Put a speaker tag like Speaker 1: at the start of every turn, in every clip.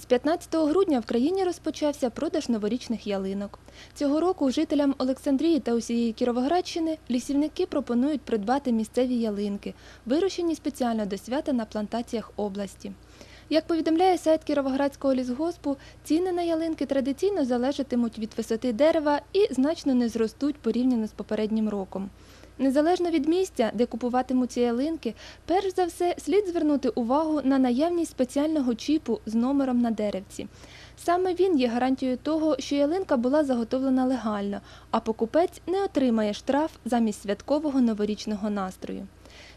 Speaker 1: З 15 грудня в країні розпочався продаж новорічних ялинок. Цього року жителям Олександрії та усієї Кіровоградщини лісівники пропонують придбати місцеві ялинки, вирощені спеціально до свята на плантаціях області. Як повідомляє сайт Кіровоградського лісгоспу, ціни на ялинки традиційно залежатимуть від висоти дерева і значно не зростуть порівняно з попереднім роком. Незалежно від місця, де купуватимуться ялинки, перш за все слід звернути увагу на наявність спеціального чіпу з номером на деревці. Саме він є гарантією того, що ялинка була заготовлена легально, а покупець не отримає штраф замість святкового новорічного настрою.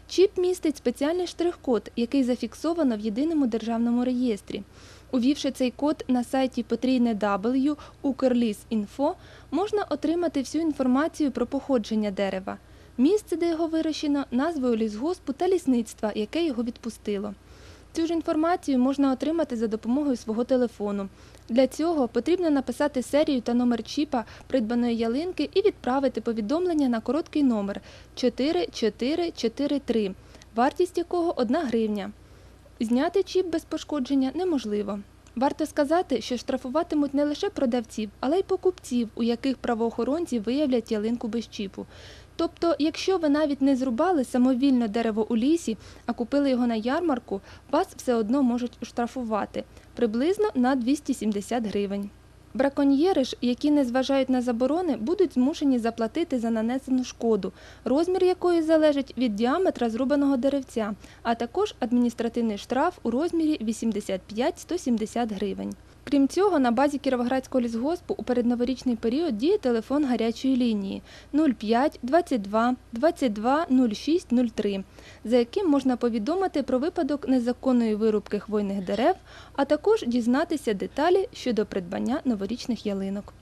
Speaker 1: Чіп містить спеціальний штрих-код, який зафіксовано в єдиному державному реєстрі. Увівши цей код на сайті потрійне W Укрліс.Інфо, можна отримати всю інформацію про походження дерева, місце, де його вирощено, назвою лісгоспу та лісництва, яке його відпустило. Цю ж інформацію можна отримати за допомогою свого телефону. Для цього потрібно написати серію та номер чіпа придбаної ялинки і відправити повідомлення на короткий номер 4443, вартість якого 1 гривня. Зняти чіп без пошкодження неможливо. Варто сказати, що штрафуватимуть не лише продавців, але й покупців, у яких правоохоронці виявлять ялинку без чіпу. Тобто, якщо ви навіть не зрубали самовільно дерево у лісі, а купили його на ярмарку, вас все одно можуть штрафувати приблизно на 270 гривень. Браконьєри ж, які не зважають на заборони, будуть змушені заплатити за нанесену шкоду, розмір якої залежить від діаметра зрубаного деревця, а також адміністративний штраф у розмірі 85-170 гривень. Крім цього, на базі Кіровоградського лісгоспу у передноворічний період діє телефон гарячої лінії 05 22 22 06 03, за яким можна повідомити про випадок незаконної вирубки хвойних дерев, а також дізнатися деталі щодо придбання новорічних ялинок.